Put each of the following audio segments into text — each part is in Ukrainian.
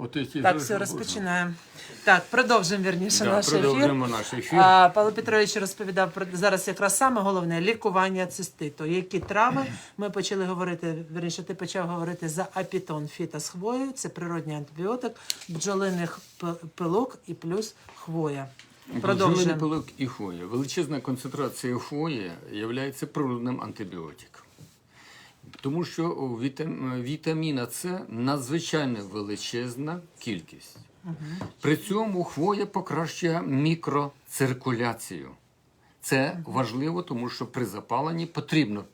От які Так, все, розпочинаємо. Так, продовжимо вірніше Да, наш ефір. продовжуємо наш ефір. А, Павло Петрович розповідав про зараз якраз саме головне лікування циститу. Які трави ми почали говорити, вірніше, ти почав говорити за апітон фіта з хвоєю. Це природній антибіотик, бджолиних п- пилок і плюс хвоя. Бджолиний Продовжуємо. пилок і хвоя. Величезна концентрація хвої є природним антибіотиком. Тому що вітаміна С надзвичайно величезна кількість. При цьому хвоя покращує мікроциркуляцію. Це важливо, тому що при запаленні потрібно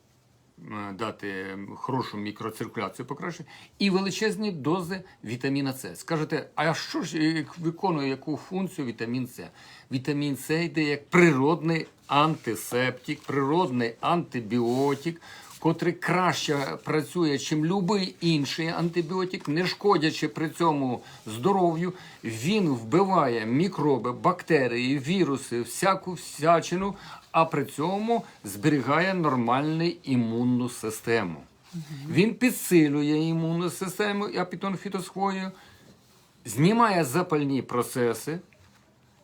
е, дати хорошу мікроциркуляцію покращити і величезні дози вітаміна С. Скажете, а що ж е, виконує яку функцію вітамін С? Вітамін С йде як природний антисептик, природний антибіотик, котрий краще працює, чим будь-який інший антибіотик, не шкодячи при цьому здоров'ю. Він вбиває мікроби, бактерії, віруси, всяку всячину, а при цьому зберігає нормальну імунну систему. Він підсилює імунну систему апітон фітосхвою, знімає запальні процеси,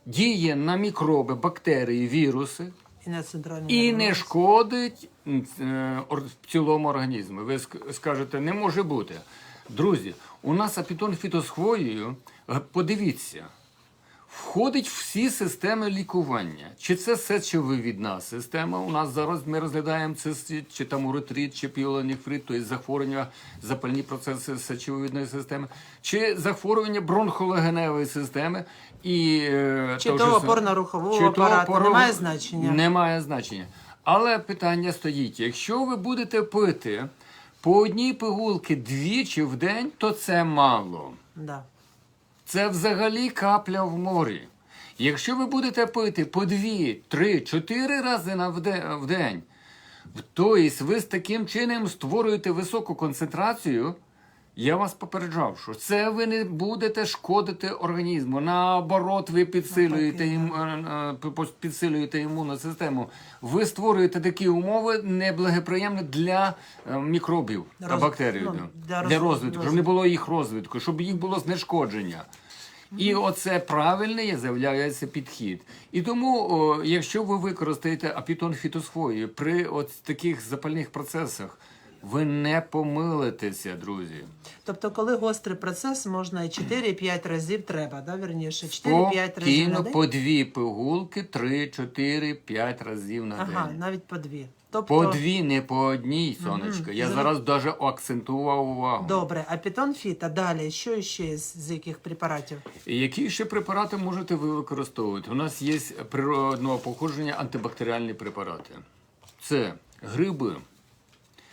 діє на мікроби, бактерії, віруси. І на І не шкодить е, цілому організму. Ви скажете, не може бути. Друзі, у нас апітон фітосхвоєю, е, подивіться, входить в всі системи лікування. Чи це сечовивідна система? У нас зараз ми розглядаємо цистит, чи там уретрит, чи піолоніфрит, тобто захворювання, запальні процеси сечовивідної системи, чи захворювання бронхолегеневої системи. І, е, Чи то то опорно-рухового то апарату, опорно- немає значення? Немає значення. Але питання стоїть: якщо ви будете пити по одній пигулки двічі в день, то це мало. Да. Це взагалі капля в морі. Якщо ви будете пити по дві, три, чотири рази на в день, тобто ви з таким чином створюєте високу концентрацію. Я вас попереджав, що це ви не будете шкодити організму. Наоборот, ви підсилюєте, ім, е, е, підсилюєте імунну систему. Ви створюєте такі умови неблагоприємні для е, мікробів та Роз- бактерій. ну, для для розвитку, щоб не було їх розвитку, щоб їх було знешкодження. І оце правильний з'являється підхід. І тому, о, якщо ви використаєте апітон фітосхвої при от таких запальних процесах, ви не помилитеся, друзі. Тобто, коли гострий процес, можна і 4-5 разів треба, да, вірніше, 4-5 разів на Спокійно день. по дві пигулки, 3, 4, 5 разів на Ага, день. навіть по дві. Тобто, По дві, не по одній, сонечко. Я Зрозум- зараз навіть акцентував увагу. Добре, а питон фіта далі, що ще з, з яких препаратів? Які ще препарати можете ви використовувати? У нас є природного походження антибактеріальні препарати. Це гриби.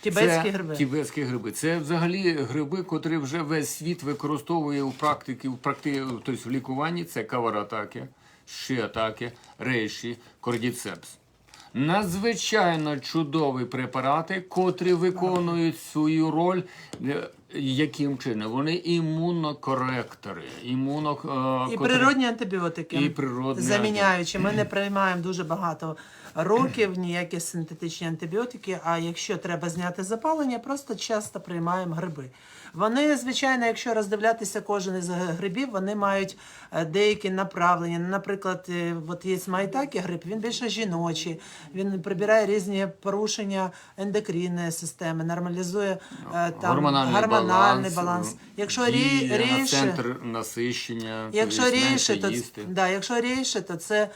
Тібетські це гриби. Тібетські гриби. Це взагалі гриби, котрі вже весь світ використовує у практиці, в практи... тобто в лікуванні. Це каваратаки, шиатаки, рейші, кордіцепс. Надзвичайно чудові препарати, котрі виконують свою роль. е, Яким чином? Вони імунокоректори, імуно, е, І природні антибіотики. І природні Заміняючи. Ми не приймаємо дуже багато років ніякі синтетичні антибіотики, а якщо треба зняти запалення, просто часто приймаємо гриби. Вони, звичайно, якщо роздивлятися кожен із грибів, вони мають е, деякі направлення. Наприклад, е, от є майтакі гриб, він більше жіночий, він прибирає різні порушення ендокринної системи, нормалізує е, там гормональний, гормональний баланс, баланс. Якщо діє рі, ріше, центр насищення, Якщо ріше, то, да, якщо ріше, то це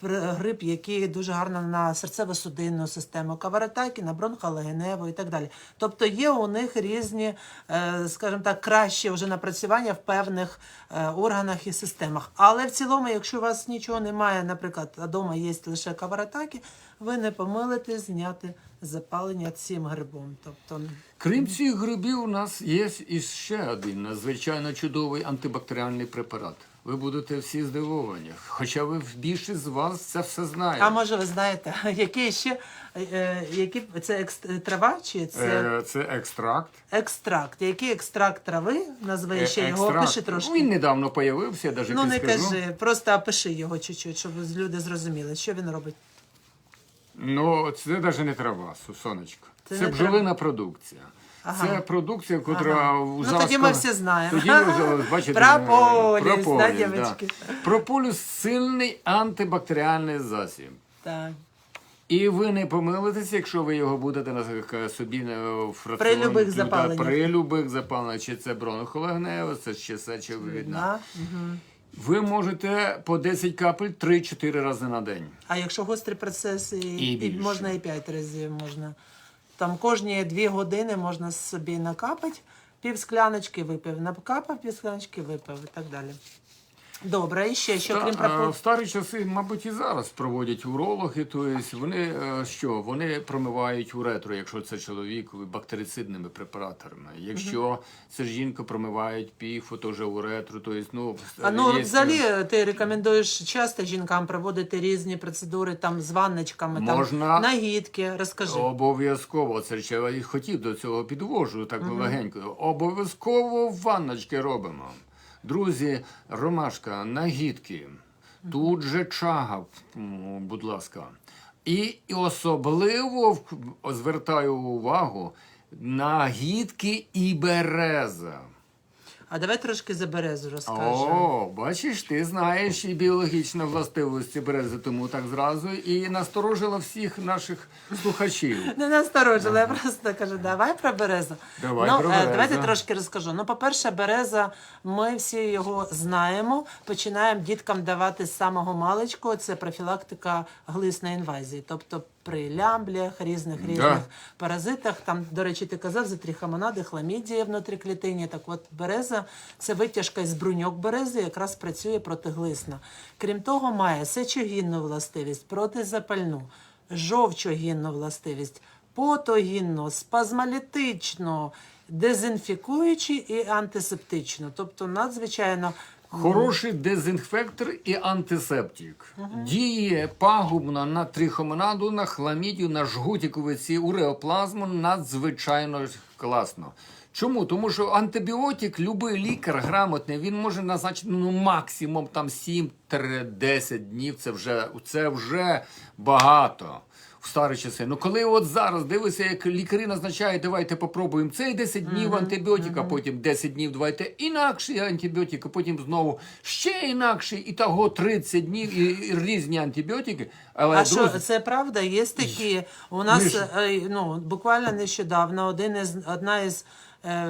грип, який дуже гарно на серцево-судинну систему, каваратаки, на бронхолегеневу і так далі. Тобто є у них різні, е, скажімо так, кращі вже напрацювання в певних е, органах і системах. Але в цілому, якщо у вас нічого немає, наприклад, а вдома є лише каваратаки, ви не помилите зняти запалення цим грибом. Тобто Крім цих грибів, у нас є і ще один надзвичайно чудовий антибактеріальний препарат. Ви будете всі здивовані. Хоча ви більшість з вас це все знаєте. А може ви знаєте, який ще е, які це екс- трава чи це Е, Це екстракт. екстракт? Який екстракт трави? Назви Е, ще його, екстракт. опиши трошки. Він недавно появився, я навіть ну не підскажу. кажи, просто опиши його чуть-чуть, щоб люди зрозуміли, що він робить. Ну, це навіть не трава, сонечко. Це Це, не бджолина продукція. Ага. Це продукція, котра Ага. у Ну, тоді ми всі знаємо. Тоді ми бачите Прополіс, е, да, дівчатки? Прополіс сильний антибактеріальний засіб. Так. І ви не помилитеся, якщо ви його будете на собі е, в раціоні, При любих запаленнях. При любих запаленнях, чи це бронхолагнева, це чи сечовидна. Да. Мгм. Ви можете по 10 капель 3-4 рази на день. А якщо гострий процес, і, І і можна і 5 разів можна. Там кожні дві години можна собі накапати, пів скляночки випив, накапав, пів скляночки випив і так далі. Добре, і ще що, Та, крім а, в старі часи, мабуть, і зараз проводять урологи. Тобто вони е, що? Вони промивають уретру, якщо це чоловік бактерицидними препараторами. Якщо це жінка, промивають піфу, теж уретру. Тобто, ну, А ну є- взагалі ти рекомендуєш часто жінкам проводити різні процедури там з ванночками, Можна. там нагідки, розкажи. Обов'язково це я хотів до цього підвожу так легенько. Обов'язково ванночки робимо. Друзі, ромашка, нагідки, тут же чага, будь ласка. І, особливо звертаю увагу на гідки і береза. А давай трошки за березу розкажемо. О, бачиш, ти знаєш і біологічні властивості берези, тому так зразу і насторожила всіх наших слухачів. Не насторожила, я просто кажу, давай про березу. Давай ну, про е, березу. Давайте трошки розкажу. Ну, по-перше, береза, ми всі його знаємо. Починаємо діткам давати з самого маличку. Це профілактика глисної інвазії. Тобто при лямблях, різних різних паразитах. Там, до речі, ти казав за трихомонади, хламідія внутріклітині. Так от береза це витяжка із бруньок берези, якраз працює протиглисно. Крім того, має сечогінну властивість, протизапальну, жовчогінну властивість, потогінну, спазмолітичну, дезінфікуючу і антисептичну. Тобто надзвичайно Хороший дезінфектор і антисептик. Діє пагубно на трихомонаду, на хламідію, на жгутіковиці, уреоплазму надзвичайно класно. Чому? Тому що антибіотик, любий лікар грамотний, він може назначити ну, максимум там 7-10 днів. Це вже, це вже багато. В старі часи. Ну коли от зараз дивися, як лікарі назначають, давайте попробуємо цей 10 днів антибіотика, потім 10 днів давайте інакший антибіотик, потім знову ще інакший, і того 30 днів і, і різні антибіотики. Але А що це правда? Є такі. У нас ж- е, ну буквально нещодавно один із одна із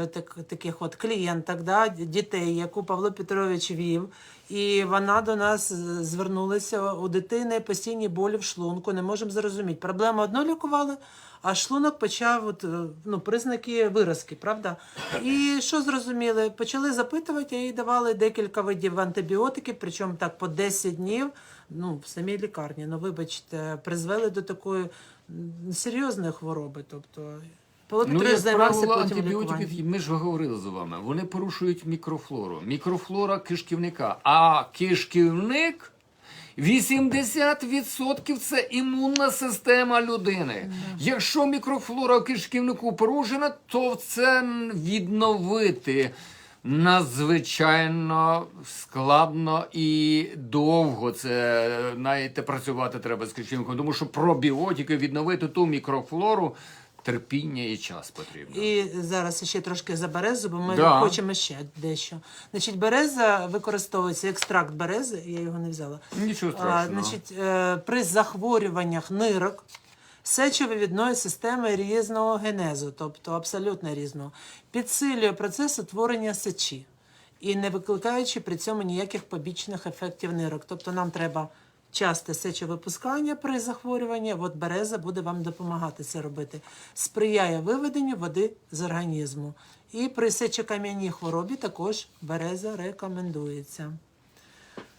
так, таких от клієнток, да, дітей, яку Павло Петрович вів. І вона до нас е, звернулася у дитини постійні болі в шлунку. Не можемо зрозуміти. Проблему одну лікували, а шлунок почав от, е, ну, признаки виразки, правда? І що зрозуміли? Почали запитувати, і давали декілька видів антибіотиків, причому так по 10 днів ну, в самій лікарні, ну вибачте, призвели до такої серйозної хвороби. Тобто Павло Ну, як займався правило, потім лікуванням. ми ж говорили з вами, вони порушують мікрофлору. Мікрофлора кишківника. А кишківник 80% це імунна система людини. Якщо мікрофлора в кишківнику порушена, то це відновити надзвичайно складно і довго це знаєте, працювати треба з кишківником. Тому що пробіотики відновити ту мікрофлору терпіння і час потрібно. І зараз ще трошки за березу, бо ми Да. хочемо ще дещо. Значить, береза використовується екстракт берези, я його не взяла. Нічого А, значить, е, при захворюваннях нирок сечовивідної системи різного генезу, тобто абсолютно різного, підсилює процес утворення сечі і не викликаючи при цьому ніяких побічних ефектів нирок. Тобто нам треба часте сечовипускання при захворюванні, от береза буде вам допомагати це робити. Сприяє виведенню води з організму. І при сечокам'яній хворобі також береза рекомендується.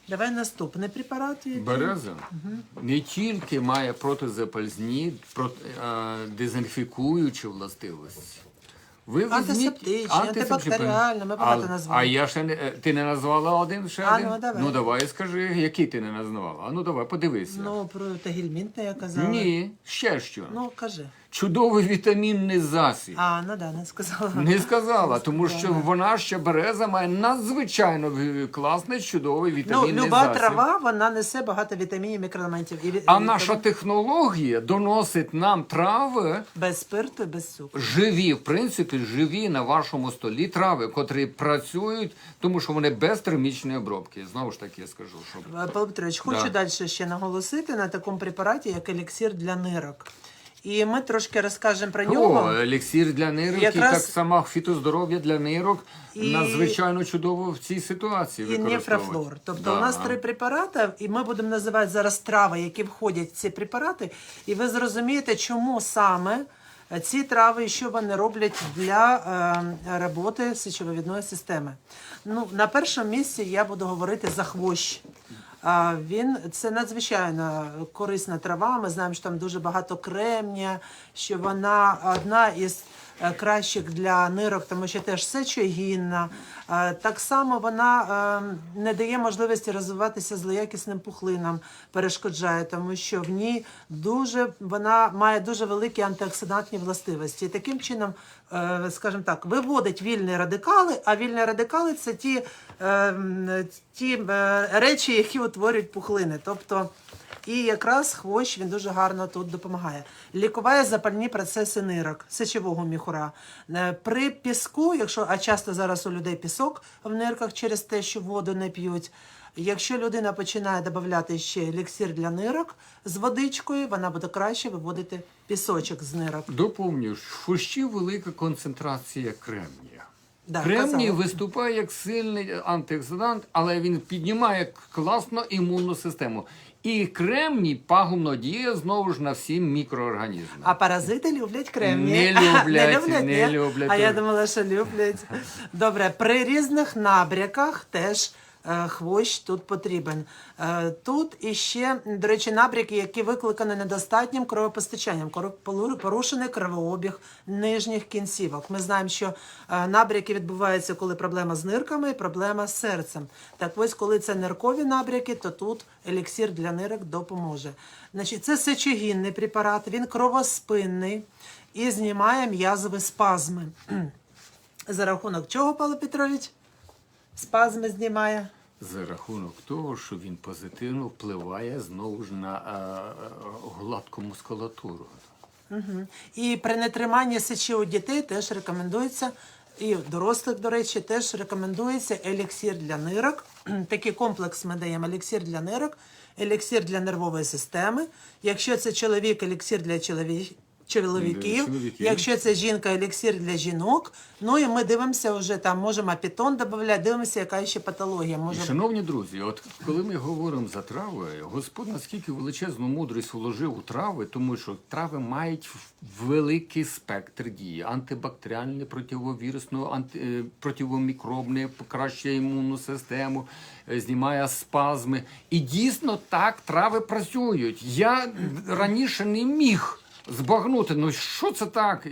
Давай наступний препарат. який- Береза не тільки має протизапальні, проти, е, дезінфікуючі властивості. Ви Антисептичні, антибактеріальні, ми багато назвали. А я ще не е, ти не назвала один ще А, один? ну, давай. ну давай скажи, який ти не назвала. А ну давай, подивися. Ну, про тагільмінт я казала. Ні, ще що. Ну, кажи. чудовий вітамінний засіб. А, ну да, не сказала. Не сказала, тому що вона ще береза має надзвичайно в- класний, чудовий Ну, вітамінний люба засіб. трава, вона несе багато вітамінів, мікроелементів. І, ві- А і наша технологія доносить нам трави без спирту без цукру. живі, в принципі, живі на вашому столі трави, котрі працюють, тому що вони без термічної обробки. Знову ж таки, я скажу, що Павло Петрович, хочу Да. далі ще наголосити на такому препараті, як еліксир для нирок. І ми трошки розкажемо про О, нього. еліксир для нирок Якраз- і так само фітоздоров'я для нирок І- надзвичайно чудово в цій ситуації І нефрофлор. Тобто Да. у нас три препарати, і ми будемо називати зараз трави, які входять в ці препарати. І ви зрозумієте, чому саме ці трави що вони роблять для е, роботи сечовивідної системи. Ну, на першому місці я буду говорити за хвощ. А, Він це надзвичайно корисна трава. Ми знаємо, що там дуже багато кремня, що вона одна із кращих для нирок, тому що теж сечогінна. Е, Так само вона е, не дає можливості розвиватися злоякісним пухлинам, перешкоджає, тому що в ній дуже вона має дуже великі антиоксидантні властивості. І таким чином, е, скажімо так, виводить вільні радикали, а вільні радикали це ті, е, ті е, речі, які утворюють пухлини. Тобто і якраз хвощ він дуже гарно тут допомагає. Лікуває запальні процеси нирок, сечового міхура. Е, При піску, якщо а часто зараз у людей пісок в нирках через те, що воду не п'ють. Якщо людина починає додати ще еліксир для нирок з водичкою, вона буде краще виводити пісочок з нирок. Доповню, в хвощі велика концентрація кремнія. Да, Кремній виступає як сильний антиоксидант, але він піднімає класно імунну систему. І кремній пагубно діє знову ж на всі мікроорганізми. А паразити люблять кремні. Не люблять, не люблять, не ні? люблять. А я думала, що люблять. Добре, при різних набряках теж хвощ тут потрібен. Е, Тут іще, до речі, набряки, які викликані недостатнім кровопостачанням, порушений кровообіг нижніх кінцівок. Ми знаємо, що е, набряки відбуваються, коли проблема з нирками і проблема з серцем. Так ось, коли це ниркові набряки, то тут еліксир для нирок допоможе. Значить, це сечогінний препарат, він кровоспинний і знімає м'язові спазми. За рахунок чого, Павло Петрович? Спазми знімає. За рахунок того, що він позитивно впливає знову ж на е, е, гладку мускулатуру. Мгм. І при нетриманні сечі у дітей теж рекомендується, і у дорослих, до речі, теж рекомендується еліксир для нирок. Такий комплекс ми даємо еліксир для нирок, еліксир для нервової системи. Якщо це чоловік, еліксир для чоловік. Чоловіків, чоловіків. якщо це жінка, еліксир для жінок. Ну і ми дивимося вже там, можемо апітон додати, дивимося, яка ще патологія І, може Шановні друзі, от коли ми говоримо за трави, Господь наскільки величезну мудрість вложив у трави, тому що трави мають великий спектр дії: антибактеріальне, противовірусну, анти, е, противомікробне, покращує імунну систему, е, знімає спазми. І дійсно так трави працюють. Я раніше не міг. Збагнути, ну що це так? Е,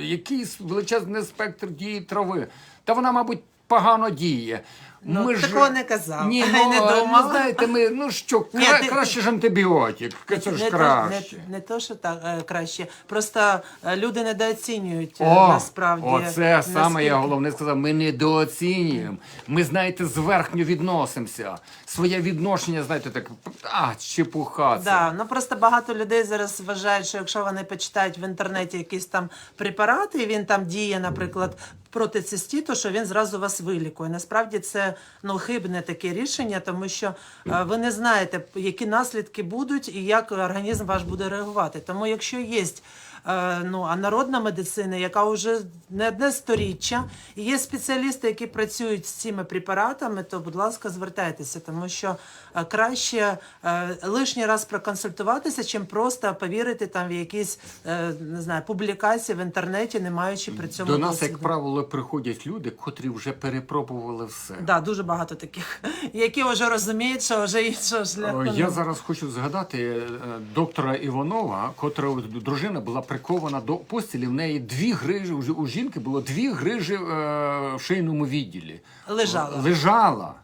Який величезний спектр дії трави? Та вона, мабуть, погано діє. Ну, такого не казав. Ні, ну, не ну, думав. знаєте, ми, ну що, Ні, кра, ти- краще ж антибіотик. Це ж не, то, краще. не, не то, що так е, краще. Просто е, люди недооцінюють е, О, насправді. оце саме я наскільки- головне сказав. Ми недооцінюємо. Ми, знаєте, зверхньо відносимося. Своє відношення, знаєте, так, а, чепуха. це. Да, ну просто багато людей зараз вважають, що якщо вони почитають в інтернеті якісь там препарати, і він там діє, наприклад, проти цистіту, що він зразу вас вилікує. Насправді це ну хибне таке рішення, тому що е, ви не знаєте, які наслідки будуть і як організм ваш буде реагувати. Тому, якщо є ну, а народна медицина, яка вже не одне сторіччя, і є спеціалісти, які працюють з цими препаратами, то, будь ласка, звертайтеся, тому що е, краще е, лишній раз проконсультуватися, чим просто повірити там в якісь е, не знаю, публікації в інтернеті, не маючи при цьому До нас, досвіду. як правило, приходять люди, котрі вже перепробували все. Да, дуже багато таких, які вже розуміють, що вже іншого шляху. Я зараз хочу згадати е, доктора Іванова, котра дружина була прикована до постілі. В неї дві грижі. у У жінки було дві грижі е, в шийному відділі. Лежала. Лежала.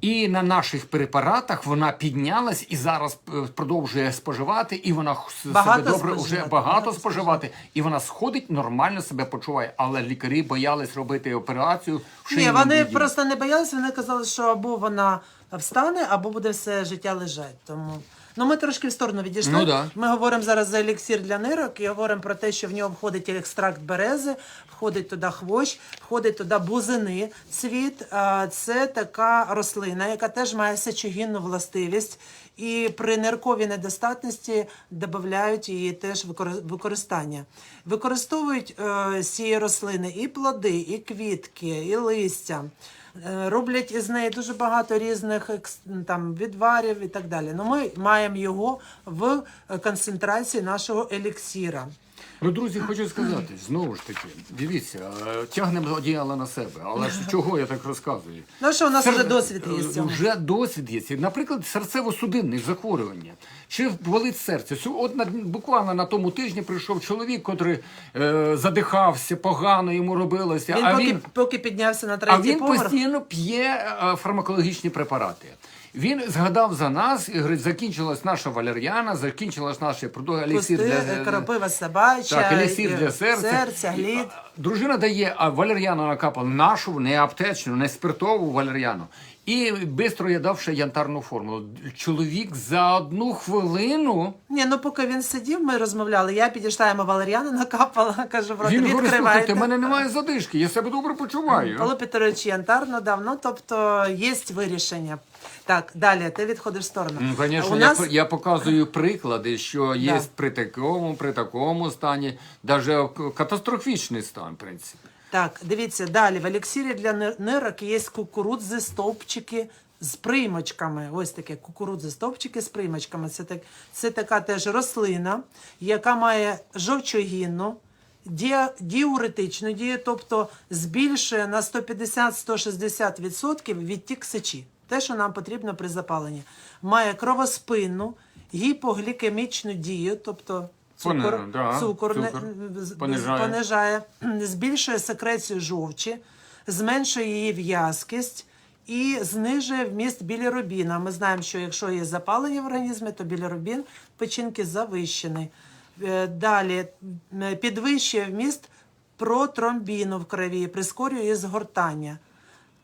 І на наших препаратах вона піднялась і зараз е, продовжує споживати, і вона х- себе добре споживати, вже багато багато споживати, і вона сходить, нормально себе почуває. Але лікарі боялись робити операцію в Ні, вони відділі. просто не боялися, вони казали, що або вона встане, або буде все життя лежати. Тому ну ми трошки в сторону відійшли. Ну, да. Ми говоримо зараз за еліксир для нирок і говоримо про те, що в нього входить екстракт берези, входить туди хвощ, входить туди бузини. Цвіт це така рослина, яка теж має сечогінну властивість. І при нирковій недостатності додають її теж використання. Використовують е, з цієї рослини і плоди, і квітки, і листя. Е, Роблять із неї дуже багато різних там, відварів і так далі. Ну, ми маємо його в концентрації нашого еліксіра. Ну, друзі, хочу сказати, знову ж таки, дивіться, е, тягнемо одіяло на себе. Але ж чого я так розказую? Ну що, у нас вже досвід є з цього. Вже досвід є. Наприклад, серцево-судинних захворювання. Чи болить серце? Сю- От на, буквально на тому тижні прийшов чоловік, котрий е, задихався, погано йому робилося. Він а поки, він поки піднявся на а він поверх. постійно п'є е, фармакологічні препарати. Він згадав за нас і говорить, закінчилась наша валер'яна, закінчилась наша продукт Пусти, для е, кропива собача, так, еліксир і для серця. серця, глід. Дружина дає, а валер'яну накапала нашу, не аптечну, не спиртову валер'яну. І швидко я дав ще янтарну формулу. Чоловік за одну хвилину Ні, ну поки він сидів, ми розмовляли. Я підійшла йому валеріану, накапала, кажу, в рот, він говорить, слухайте, відкривайте. в мене немає задишки, я себе добре почуваю. Петрович янтарно дав, ну тобто є вирішення. Так, далі, ти відходиш в сторону. Ну, звісно, У я, я показую приклади, що є Да. при такому, при такому стані, навіть катастрофічний стан, в принципі. Так, дивіться, далі в еліксирі для ни- нирок є кукурудзи, стовпчики з примочками. Ось таке кукурудзи, стовпчики з примочками. Це, так, це така теж рослина, яка має жовчогінну, діа- діуретичну дію, тобто збільшує на 150-160% відтік сечі. Те, що нам потрібно при запаленні. Має кровоспинну, гіпоглікемічну дію, тобто цукор, Пони- да, цукор, не- цукор понижає. понижає, збільшує секрецію жовчі, зменшує її в'язкість і знижує вміст білірубіна. Ми знаємо, що якщо є запалення в організмі, то білірубін печінки завищений. Е, Далі підвищує вміст протромбіну в крові, прискорює її згортання.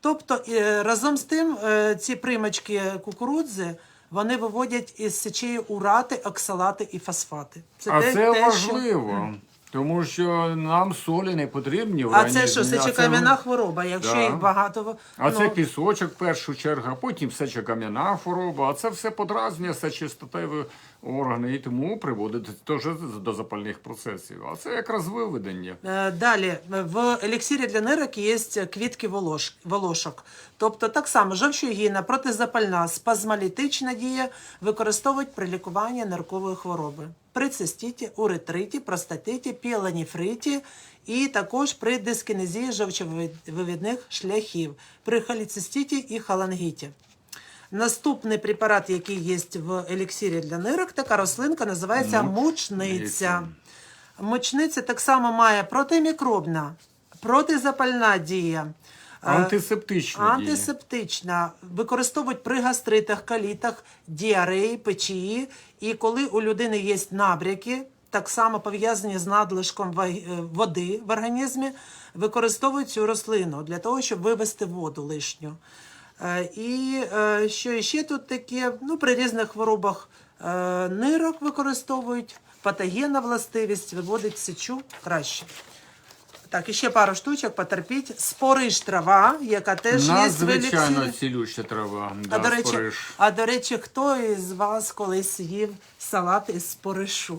Тобто е, разом з тим е, ці примочки кукурудзи вони виводять із сечеї урати, оксалати і фосфати. а те- це те, що- важливо, тому що нам солі не потрібні в А це що, а це- сечокам'яна хвороба, якщо Да. їх багато. А ну, це пісочок в першу чергу, а потім сечокам'яна хвороба, а це все подразнює сечостатеві органи і тому приводить теж до запальних процесів. А це якраз виведення. Е, Далі в еліксирі для нирок є квітки волош, волошок. Тобто так само жовчогінна, протизапальна, спазмолітична дія використовують при лікуванні ниркової хвороби. При цистіті, уретриті, простатиті, піелоніфриті і також при дискінезії жовчовивідних шляхів, при холециститі і холангіті. Наступний препарат, який є в еліксирі для нирок, така рослинка називається мучниця. Мочниця так само має протимікробна, протизапальна дія. е, Антисептична. Антисептична. Використовують при гастритах, калітах, діареї, печії. І коли у людини є набряки, так само пов'язані з надлишком е, води в організмі, використовують цю рослину для того, щоб вивести воду лишню. Е, І е, що ще тут таке? Ну, при різних хворобах е, нирок використовують, патогенна властивість виводить сечу краще. Так, і ще пару штучок, потерпіть. Спориш трава, яка теж є Надзвичайно цілюща трава. А, до речі, спориш. а до речі, хто із вас колись їв салат із споришу?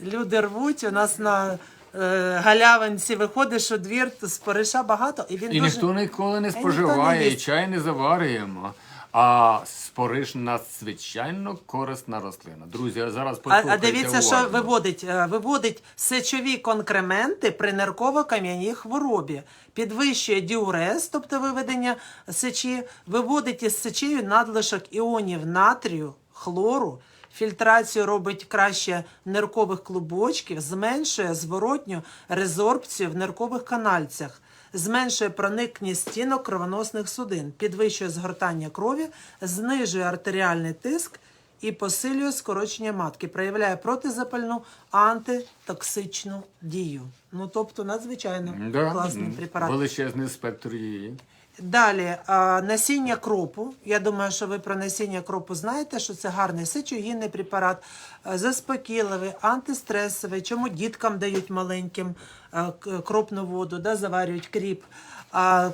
Люди рвуть, у нас на галявинці виходиш у двір, то спориша багато, і він І дуже... ніхто ніколи не не споживає, і їсть. чай не заварюємо. А спориш надзвичайно корисна рослина. Друзі, а зараз А, послухайте а дивіться, що уважно. виводить. Е, Виводить сечові конкременти при нирково-кам'яній хворобі, підвищує діурез, тобто виведення сечі, виводить із сечею надлишок іонів натрію, хлору, фільтрацію робить краще ниркових клубочків, зменшує зворотню резорбцію в ниркових канальцях. зменшує проникність стінок кровоносних судин, підвищує згортання крові, знижує артеріальний тиск і посилює скорочення матки, проявляє протизапальну антитоксичну дію. Ну тобто надзвичайно Да, класний препарат. Величезний спектр її. Далі насіння кропу. Я думаю, що ви про насіння кропу знаєте, що це гарний сечогінний препарат, е, заспокійливий, антистресовий. Чому діткам дають маленьким е, кропну воду, да, заварюють кріп. А,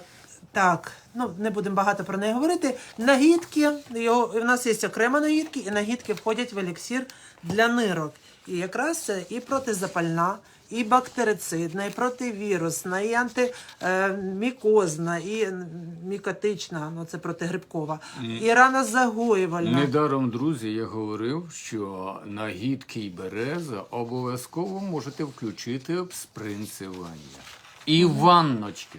так, ну не будемо багато про неї говорити. Нагідки, його, у нас є окремо нагідки, і нагідки входять в еліксир для нирок. І якраз це і протизапальна, і бактерицидна, і противірусна, і антимікозна, і м, мікотична, ну це протигрибкова, і ранозагоювальна. Недаром, друзі, я говорив, що на гідкий береза обов'язково можете включити спринцевання. І ванночки.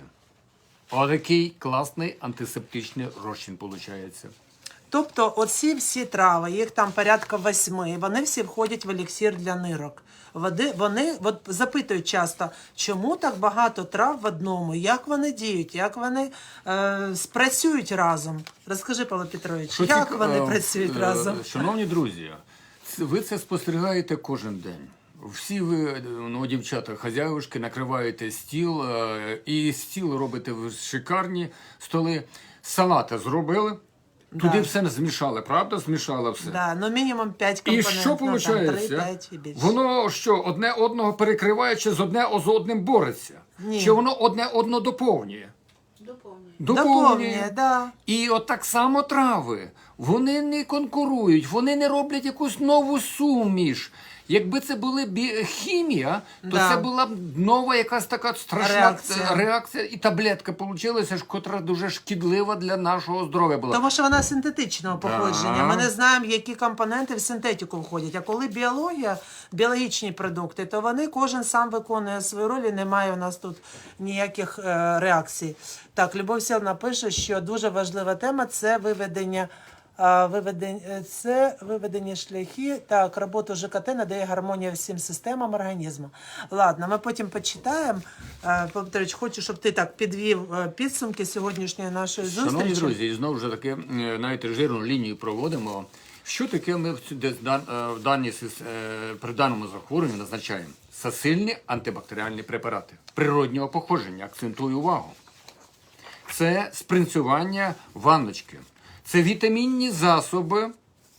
Отакий класний антисептичний розчин виходить. Тобто, оці всі трави, їх там порядка восьми, вони всі входять в еліксир для нирок. Води, вони от запитують часто, чому так багато трав в одному, як вони діють, як вони е, спрацюють разом. Розкажи, Павло Петрович, Що як цік- вони е, працюють е, разом? Шановні друзі, ви це спостерігаєте кожен день. Всі ви, ну, дівчата, хазяюшки, накриваєте стіл, е, і стіл робите в шикарні столи. Салати зробили, туди Да. все змішали, правда? Змішали все. Да, ну мінімум 5 І компонентів. що ну, там, виходить? 3-5 і більше. Воно що, одне одного перекриває, чи з одне з одним бореться? Ні. Чи воно одне одно доповнює? Доповнює. Доповнює, да. І от так само трави. Вони не конкурують, вони не роблять якусь нову суміш. Якби це була бі- хімія, то Да. це була б нова якась така страшна Реакція. реакція, і таблетка получилася, котра дуже шкідлива для нашого здоров'я була. Тому що вона синтетичного походження. Да. Ми не знаємо, які компоненти в синтетику входять. А коли біологія, біологічні продукти, то вони кожен сам виконує свою роль і немає у нас тут ніяких е, реакцій. Так, Любов Сілна пише, що дуже важлива тема це виведення. А, Виведення, е, це виведення шляхи. Так, роботу ЖКТ надає гармонія всім системам організму. Ладно, ми потім почитаємо. Е, Петрович, хочу, щоб ти так підвів е, підсумки сьогоднішньої нашої зустрічі. Шановні друзі, і знову ж таки, е, знаєте, жирну лінію проводимо. Що таке ми в е, е, при даному захворюванні назначаємо? Це сильні антибактеріальні препарати природнього походження. Акцентую увагу. Це спринцювання ванночки. Це вітамінні засоби.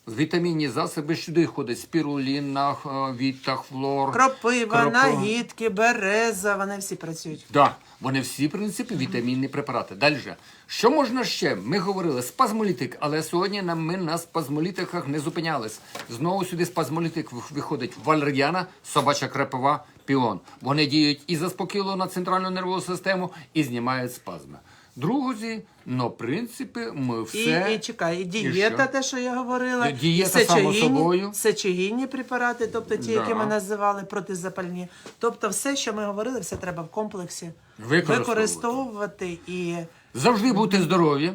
Вітамінні засоби сюди ходить спіруліна, е, віта, хлор. Кропива, кропива. нагідки, береза, вони всі працюють. Да, вони всі, в принципі, вітамінні препарати. Далі. Що можна ще? Ми говорили спазмолітик, але сьогодні нам- ми на спазмолітиках не зупинялись. Знову сюди спазмолітик виходить валер'яна, собача крепова, піон. Вони діють і заспокійливо на центральну нервову систему, і знімають спазми. Друзі, в принципі, ми все. І, і чекай, і дієта, що? те, що я говорила, Ді- дієта, і сечогінні- сечогінні препарати, тобто ті, які ми називали протизапальні. Тобто все, що ми говорили, все треба в комплексі Використовувати. використовувати і Завжди бути здорові.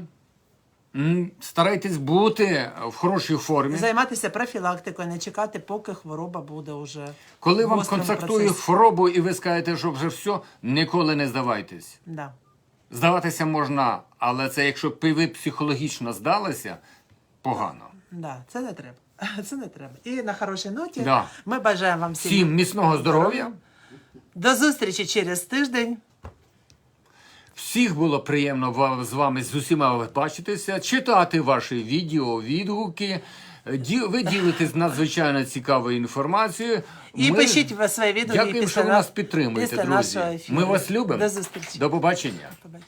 Старайтесь бути в хорошій формі. займатися профілактикою, не чекати, поки хвороба буде вже. Коли вам контактує хворобу і ви скажете, що вже все, ніколи не здавайтесь. Да. Здаватися можна, але це якщо б ви психологічно здалися, погано. Да, це не треба. Це не треба. І на хорошій ноті Да. ми бажаємо вам всім Всім міцного здоров'я. до зустрічі через тиждень. Всіх було приємно ва- з вами з усіма бачитися, читати ваші відео, відгуки. Ді- Ви ділитесь надзвичайно цікавою інформацією. І Ми пишіть в своє відео Дякуємо, що ви нас підтримуєте, після друзі. нашого ефіру. Ми вас любимо. До зустрічі. До побачення. Побачення.